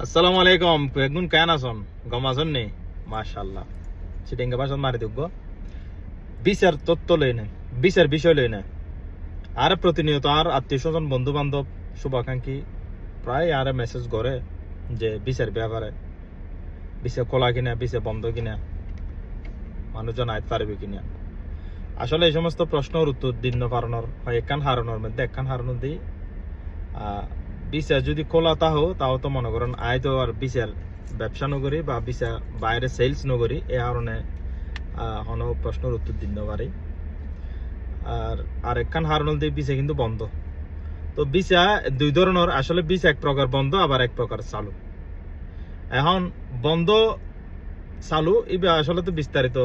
আসসালামু আলাইকুম। বেগুন কেন আছেন গম আছেন নি মাশাল্লাহ চিটিঙ্গা ভাষণ মারি দিব বিচার তত্ত্ব লই না। বিচার বিষয় লই না। আর প্রতিনিয়ত আর আত্মীয় স্বজন বন্ধু বান্ধব শুভাকাঙ্ক্ষী প্রায় আর মেসেজ করে যে বিচার ব্যাপারে। বিচার খোলা কিনা, বিচার বন্ধ কিনা, মানুষজন আইতে পারবে কিনা। আসলে এই সমস্ত প্রশ্নের উত্তর দিন পারানোর হয় একখান হারানোর মধ্যে একখান হারানোর দিই বিচার যদি খোলা তাহো তাও তো মনে করেন আয় তো আর বিচার ব্যবসা নগরী বা বিচার বাইরে সেলস নগরী, এ কারণে হন প্রশ্নের উত্তর দিন পারি। আর আর একখান হারানোর দিয়ে বিচার কিন্তু বন্ধ। তো বিচা দুই ধরনের, আসলে বিষ এক প্রকার বন্ধ, আবার এক প্রকার চালু। এখন বন্ধ চালু, ইবে আসলে তো বিস্তারিত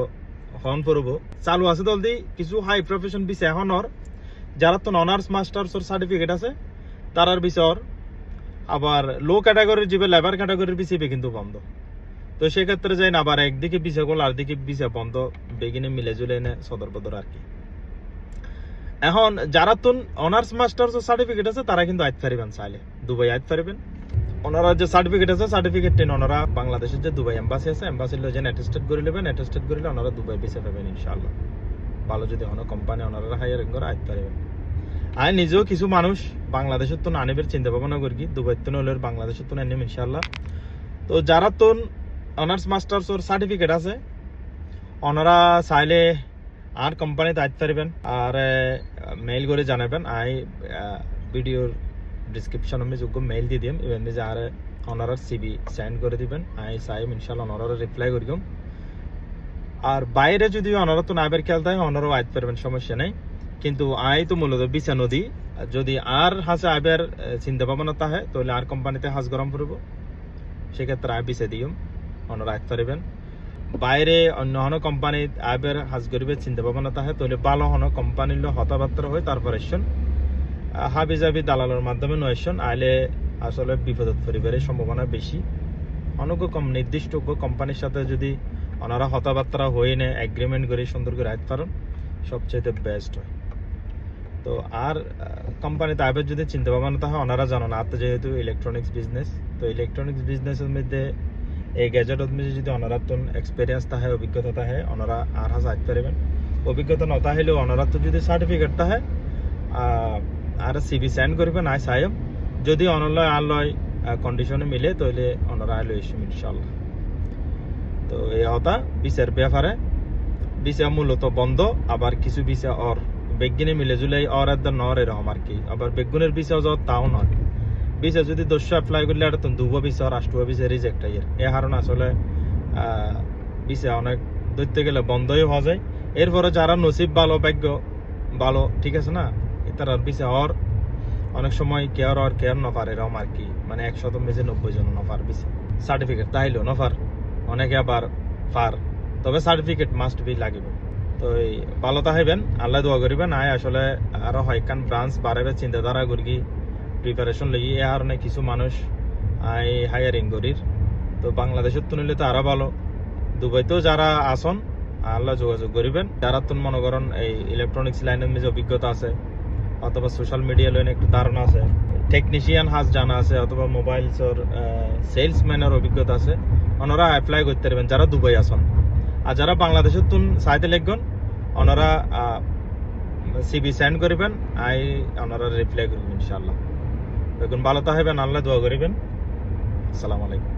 হন পড়ব। চালু আছে দলদি কিছু হাই প্রফেশন বিষ এখনর, যারা তো অনার্স মাস্টার্সর সার্টিফিকেট আছে, তারার বিচার আবার লো ক্যাটাগরির যে লেবার ক্যাটাগরির বিসিবি কিন্তু বন্ধ। তো সেক্ষেত্রে যাই না, আবার একদিকে বিসা করল আর দিকে বিসা বন্ধ, বেগিনে মিলে জুলে এনে সদর বদর আর কি। এখন যারা তুন অনার্স মাস্টার্স সার্টিফিকেট আছে, তারা কিন্তু আইতে পারিবেন চাইলে। দুবাই আইতে পারিবেন ওনারা যে সার্টিফিকেট আছে সার্টিফিকেট টেন ওনারা বাংলাদেশের যে দুবাই এম্বাসি আছে এম্বাসি লো যেন অ্যাটেস্টেড করে নেবেন। অ্যাটেস্টেড করিলে ওনারা দুবাই বিসা পাবেন ইনশাআল্লাহ। ভালো যদি কোনো কোম্পানি ওনারা হায়ারিং করে আইতে পারবেন আমি নিজেও কিছু মানুষ বাংলাদেশের তো আনিবের চিন্তা ভাবনা করি দুবাই তো নইলে বাংলাদেশের তো আনিম ইনশাল্লাহ তো যারা তো অনার্স মাস্টার্স ওর সার্টিফিকেট আছে, ওনারা চাইলে আর কোম্পানিতে আইতে পারবেন, আর মেইল করে জানাবেন। আই ভিডিওর ডিসক্রিপশন আমি যোগ্য মেইল দিয়ে দিম ইভেন যে আর ওনারা সিবি সেন্ড করে দিবেন। আই চাইম ইনশাল্লাহ ওনারা রিপ্লাই করি আর বাইরে যদি ওনারা তো না বের খেলতে হয় ওনারাও আইতে পারবেন, সমস্যা নেই। কিন্তু আয় তো মূলত বিছা নদী। যদি আর হাসে আইবার চিন্তা ভাবনা তাহে, তাহলে আর কোম্পানিতে হাঁস গরম করব সেক্ষেত্রে আয় বিছে দিম ওনারা আইতে পারবেন বাইরে অন্য হন কোম্পানি আইবার হাঁস গরিবে চিন্তা ভাবনা তাহে, তাহলে ভালো হন কোম্পানির হতাবার্তা হয় তারপর এসছেন হাবি জাবি দালালের মাধ্যমে নয়সন আইলে আসলে বিপদত পরিবারের সম্ভাবনা বেশি অনেক কম নির্দিষ্ট কোম্পানির সাথে যদি ওনারা হতাবার্তা হয়ে নেয় এগ্রিমেন্ট করে সুন্দর করে আইতে পারেন সবচেয়ে বেস্ট হয়। তো আর কোম্পানিতে আবার যদি চিন্তা ভাবনা তাহলে ওনারা জানো না তো যেহেতু ইলেকট্রনিক্স বিজনেস তো ইলেকট্রনিক্স বিজনেসের মধ্যে এই গ্যাজেটের মধ্যে যদি ওনারা তো এক্সপিরিয়েন্স তাহে অভিজ্ঞতা তাহে ওনারা আর হাজ আইতে পারবেন। অভিজ্ঞতা ন তাহলেও ওনারা তো যদি সার্টিফিকেট তাহে আর সিবি সেন্ড করবেন, আই সাহেব যদি অনলয় আর লয় কন্ডিশনে মিলে তাহলে ওনারা আইলো ইস্যু ইনশাল্লাহ তো এই হতা বিচার ব্যাপারে ভিসা মূলত বন্ধ, আবার কিছু ভিসা অর। বেগিনে মিলে জুলাই অর এর নর এরকম আর কি? আবার বেগুনের ভিসা যত তাও নয় ভিসা যদি দস্যু অ্যাপ্লাই করলে এটা তো দুবো আর আষ্টুয়া ভিসা রিজেক্ট হয়। এ কারণে আসলে ভিসা অনেক ধরতে গেলে বন্ধই হওয়া যায়। এরপরে যারা নসিব ভালো, ভাগ্য ভালো, ঠিক আছে না? তার ভিসা অর অনেক সময় কেয়ার আর কেয়ার নফার এরকম আর কি? মানে একশত মেজে নব্বই জন নফার ভিসা সার্টিফিকেট তাইলেও নফার অনেকে আবার ফার তবে সার্টিফিকেট মাস্ট বি লাগিব। তো এই ভালো থাকবেন, আল্লাহ দোয়া করিবেন। আয় আসলে আরও হয়কান ব্রাঞ্চ বাড়াবে চিন্তাধারা করি প্রিপারেশন লাগি, এ কারণে কিছু মানুষ আই হায়ারিং করির। তো বাংলাদেশের তো নিলে তো আরও ভালো। দুবাইতেও যারা আসন, আল্লাহ যোগাযোগ করিবেন। যারা তো মনে করেন এই ইলেকট্রনিক্স লাইনের মধ্যে অভিজ্ঞতা আছে, অথবা সোশ্যাল মিডিয়া লাইনে একটু ধারণা আছে টেকনিশিয়ান হাজ জানা আছে, অথবা মোবাইলসর সেলসম্যানের অভিজ্ঞতা আছে, ওনারা অ্যাপ্লাই করতে পারবেন, যারা দুবাই আসন। আর যারা বাংলাদেশের তুন সাইতে লিখবেন ওনারা সিবি সেন্ড করিবেন, আই ওনারা রিপ্লাই করবেন ইনশাল্লাহ দেখুন, ভালো থাকবেন আল্লাহ দোয়া করিবেন। আসসালামু আলাইকুম।